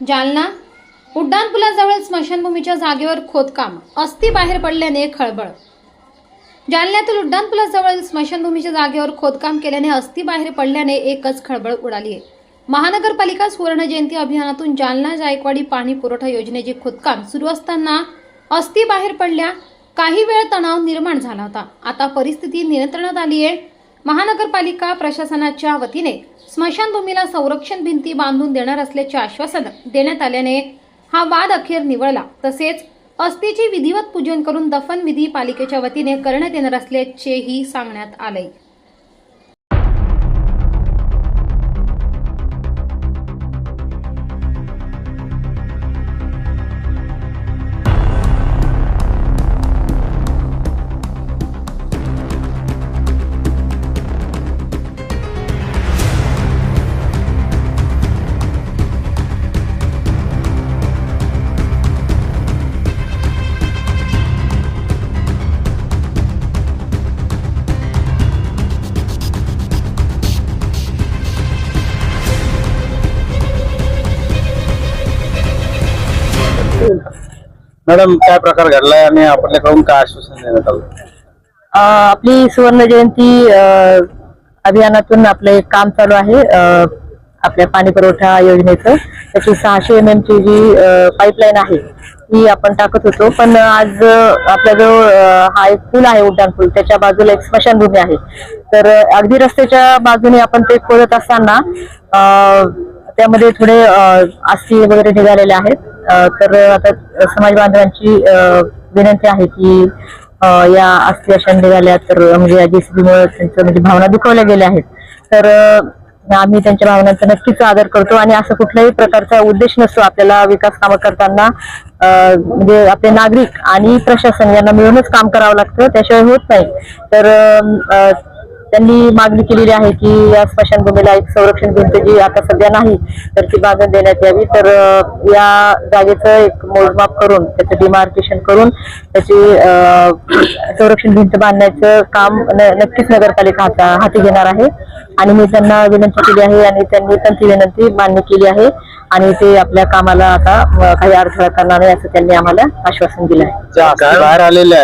जालना? उड्डाणपुलाजवळ स्मशानभूमीच्या जागेवर खोदकाम अस्थि बाहेर पडल्याने खळबळ. जालन्यातील उड्डाणपुलाजवळ स्मशानभूमीच्या जागेवर खोदकाम केल्याने अस्थि बाहेर पडल्याने एकच खळबळ उडाली आहे. महानगरपालिका सुवर्ण जयंती अभियानातून जालना जायकवाडी पाणी पुरवठा योजनेचे खोदकाम सुरू असताना अस्थि बाहेर पडल्या काही वेळ तणाव निर्माण झाला होता. आता परिस्थिती नियंत्रणात आली आहे महानगरपालिका प्रशासनाच्या वतीने स्मशानभूमीला संरक्षण भिंती बांधून देणार असल्याचे आश्वासन देण्यात आल्याने हा वाद अखेर निवळला. तसेच अस्थीचे विधिवत पूजन करून दफन विधी पालिकेच्या वतीने करण्यात येणार असल्याचेही सांगण्यात आले मॅडम काय प्रकार घडलाय आणि आपल्याकडून काय आश्वासन देण्यात आलं? आपली सुवर्ण जयंती अ, अभियानातून आपलं एक काम चालू आहे अ, आपल्या पाणी पुरवठा योजनेचं. त्याची सहाशे एम एम ची जी पाईपलाईन आहे ती आपण टाकत होतो. पण आज अ, आपल्याजवळ अ, हा एक पूल आहे उड्डाण पूल. त्याच्या बाजूला एक स्मशानभूमी आहे. तर अ, अगदी रस्त्याच्या बाजूने आपण ते खोदत असताना अ, त्यामध्ये थोडे आस्थी वगैरे निघालेले आहेत. तर आता समाज बांधवांची विनंती आहे की या आस्थी अशा निघाल्या तर म्हणजे या जेसीबीमुळे त्यांचं म्हणजे भावना दुखवल्या गेल्या आहेत. तर आम्ही त्यांच्या भावनांचा नक्कीच आदर करतो आणि असं कुठल्याही प्रकारचा उद्देश नसतो आपल्याला विकास कामं करताना. म्हणजे आपले नागरिक आणि प्रशासन यांना मिळूनच काम करावं लागतं. त्याशिवाय होत नाही. तर त्यांनी मागणी केलेली आहे की या स्मशानभूमीला एक संरक्षण भिंत जी आता सध्या नाही तर ती बांधून देण्यात यावी. तर या जागेचं एक मोजमाप करून त्याचं डिमार्केशन करून त्याची संरक्षण भिंत बांधण्याचं काम न- नक्कीच नगरपालिका हाता हाती घेणार आहे. आणि मी त्यांना विनंती केली आहे आणि त्यांनी पण ती विनंती मान्य केली आहे. आणि ते आपल्या कामाला आता काही अडथळा करणार नाही असं त्यांनी आम्हाला आश्वासन दिलं आहे. बाहेर आलेल्या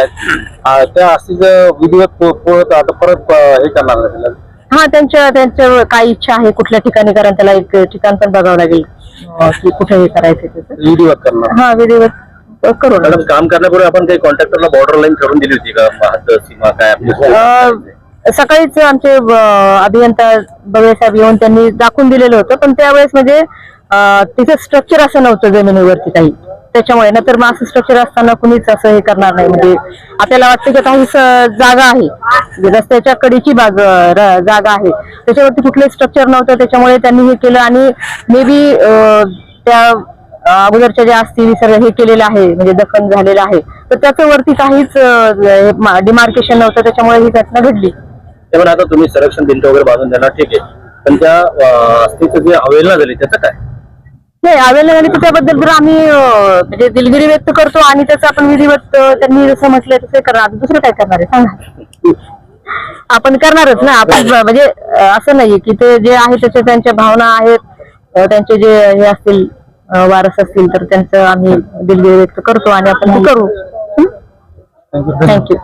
आहेत त्या अस्थीचं विधिवत आता परत हे करणार. हा त्यांच्या त्यांच्या काय इच्छा आहे कुठल्या ठिकाणी कारण त्याला एक ठिकाण पण बघावं लागेल. की कुठे हे करायचं त्याचं विधिवत करणार हा विधिवत करू ना. मॅडम काम करण्यापूर्वी आपण काही कॉन्ट्रॅक्टरला बॉर्डर लाईन ठरवून दिली होती का? हद्द सीमा काय आपली? अं, सकाळीच आमचे अं, अभियंता बगळे साहेब येऊन त्यांनी दाखवून दिलेलं होतं. पण त्यावेळेस म्हणजे अं, तिथे स्ट्रक्चर असं नव्हतं जमिनीवरती काही. त्याच्यामुळे नंतर मग असं स्ट्रक्चर असताना कुणीच असं हे करणार नाही. म्हणजे आपल्याला वाटतं की आता ही जागा आहे. म्हणजे रस्त्याच्या कडेची बाग जागा आहे. त्याच्यावरती कुठले स्ट्रक्चर नव्हतं. त्याच्यामुळे त्यांनी हे केलं आणि मे बी त्या अगोदरच्या ज्या असतील विसर्ग हे केलेलं आहे. म्हणजे दफन झालेलं आहे. तर त्याचं वरती काहीच डिमार्केशन नव्हतं. त्याच्यामुळे ही घटना घडली. त्यामुळे आता तुम्ही संरक्षण भिंत वगैरे बांधून देणार. ठीक आहे. पण त्या अं, जे अवेलना झाली. त्याचं काय? नाही अवेलेबल त्याबद्दल तर आम्ही अ, म्हणजे दिलगिरी व्यक्त करतो आणि त्याचं आपण विधिवत अ, त्यांनी जसं म्हटलंय तसं करणार आता दुसरं काय करणार आहे? सांगा. आपण करणारच ना. आपण ब- म्हणजे अ, असं नाही की ते जे आहे त्याचे त्यांच्या भावना आहेत. अ, त्यांचे जे हे असतील अ, वारस असतील तर त्यांचं आम्ही दिलगिरी व्यक्त करतो आणि आपण ते करू. थँक्यू.